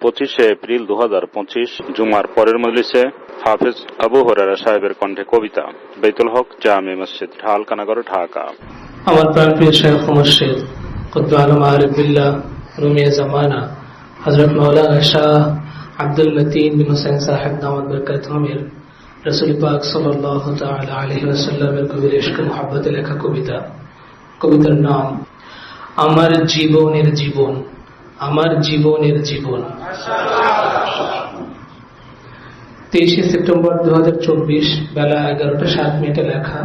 পঁচিশে এপ্রিল দু হাজার পঁচিশ, জুমার পরের মজলিসে হাফিজ আবু হরারা সাহেবের কণ্ঠে কবিতা। বেতুল হক জামে মসজিদ, ঢালকানগর, ঢাকা। আমার প্রাণপ্রিয় শেখ মুর্শিদ, কুদ্দু আলম রুমিয়া জামানা হজরত মৌলানা শাহ আব্দুল মতিন বিন সাহেব দামাদ বরকত হমির রসুল পাক সাল্লাহ কবির লেখা কবিতা। কবিতার নাম, আমার জীবনের জীবন। আমার জীবনের জীবন। তেইশে সেপ্টেম্বর দু হাজার চব্বিশ বেলা এগারোটা সাত মিনিটে লেখা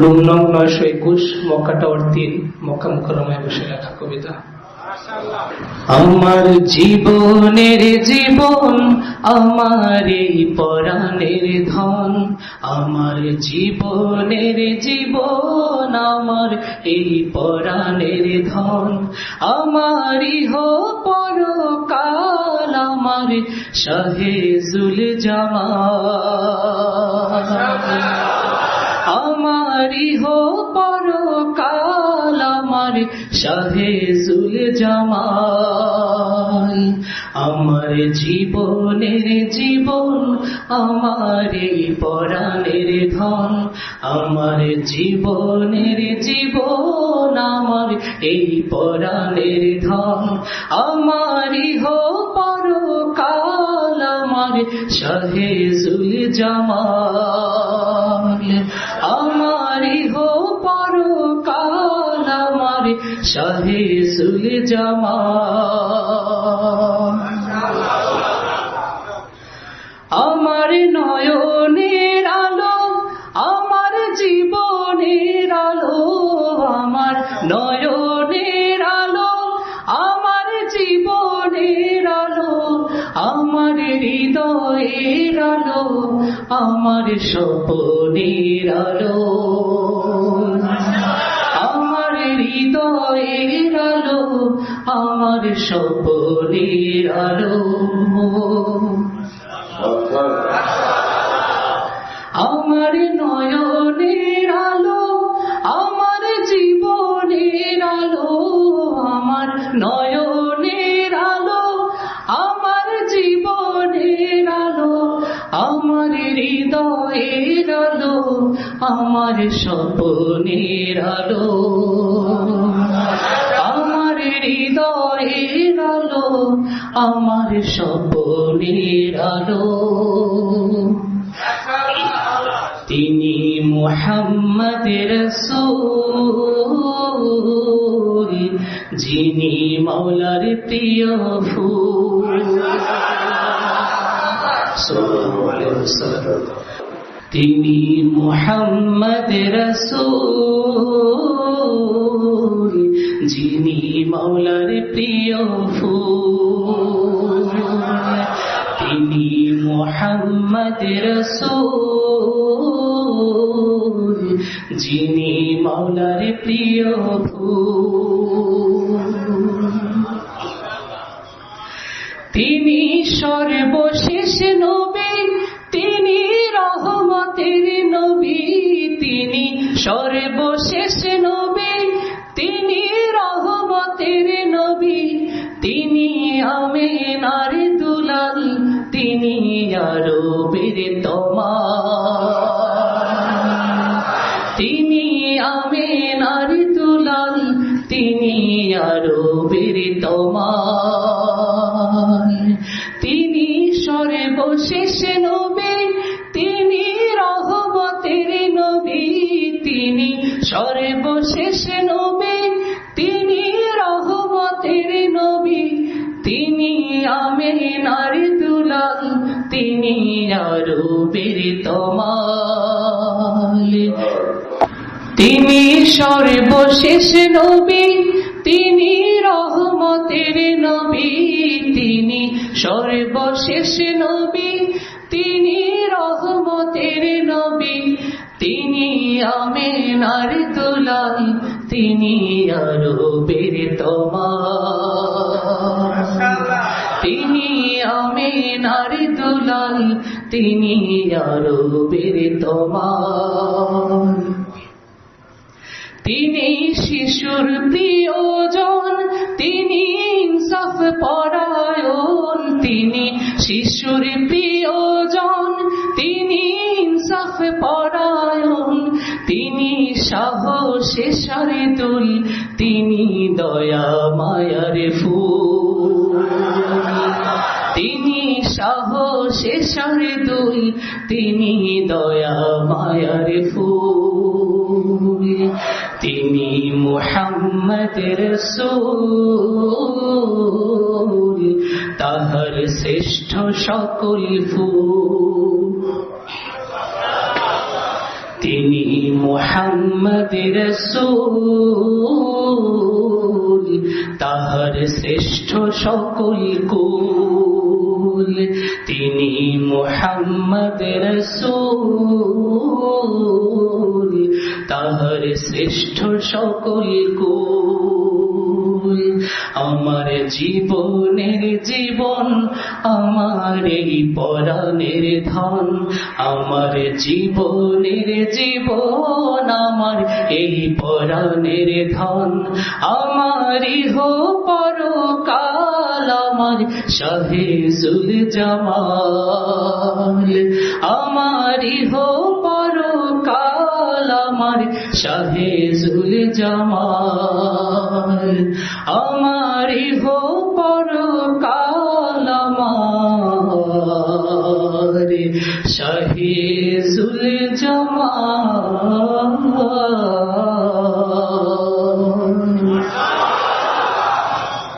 রুম নং নয়শো একুশ মক্কা টাওয়ার তিন, মক্কা মুখরমায় বসে লেখা কবিতা। আমার জীবনের জীবন আমার এই পরাণের ধন। আমার জীবনের জীবন আমার এই পরাণের ধন। আমারই হো পরকাল আমার শাহেজুল জামা আমারি হো পরকাল আমার শাহেজুল জামাল। আমার জীবনের জীবন, আমার পরাণের ধন, আমার জীবনের জীবন, আমার এই পরাণের ধন। আমারি হো পরকাল, আমার শাহেজুল জামাল। আমারি হো পরকাল আমার শাহেজুল জামাল। আমার নয়নের আলো, আমার জীবনের আলো, আমার নয়নের আলো, আমার জীবনের আলো, আমার হৃদয়ের আলো, আমার স্বপনের আলো। আমার স্বপনের আলো। আমার নয়নের আলো, আমার জীবনের আলো, আমার নয়নের আলো, আমার জীবনের আলো, আমার হৃদয়ের আলো, আমার স্বপনের আলো। হৃদয়ের আমার স্বপনের আলো তিনি মোহাম্মদ রসুল, যিনি মাওলার প্রিয় ফুল তিনি মোহাম্মদ রসুল, যিনি মাওলার প্রিয় ফুল। তিনি মোহাম্মদ রসুল, যিনি মাওলার প্রিয় তিনি সর্বশেষ নবী, তিনি রহমতের নবী। তিনি সর্বশেষ আরও বীর তিনি তিনি আমেনার দুলাল তিনি আরও তোমার। তিনি সর্বশেষ নবী বীর তিনি সর্বশেষ নবী তিনি রহমতের নবী তিনি সর্বশেষ নবী তিনি রহমতের নবী তিনি আমেনার দুলাল তিনি আরও তোমার তিনি আমেনার দুলাল তিনি আরও বের তোমার তিনি শিশুর প্রিয়জন, তিনি ইনসাফ পরায়ণ। তিনি শিশুর প্রিয়জন, তিনি ইনসাফ পরায়ণ। তিনি সাহসে সারিদুল তিনি দয়া মায়ার ফুল। সাহসে সারিদুল তিনি দয়া মায়ার ফুল। তিনি মুহাম্মদ রসূল, তাহার শ্রেষ্ঠ সকল ফুল। তিনি মুহাম্মদ রসূল, তাহার শ্রেষ্ঠ সকল কুল। তিনি মুহাম্মদ রসূল, তাহার শ্রেষ্ঠ সকল কুল। আমার জীবনের জীবন, আমার এই পরাণের ধন, আমার জীবনের জীবন, আমার এই পরাণের ধন, আমার ইহ পরকাল আমার শাহেজুল জামাল। আমার ইহ পরকাল আমার শাহেজুল জামাল। আমার ইহ পরকাল আমার শাহেজুল জামাল।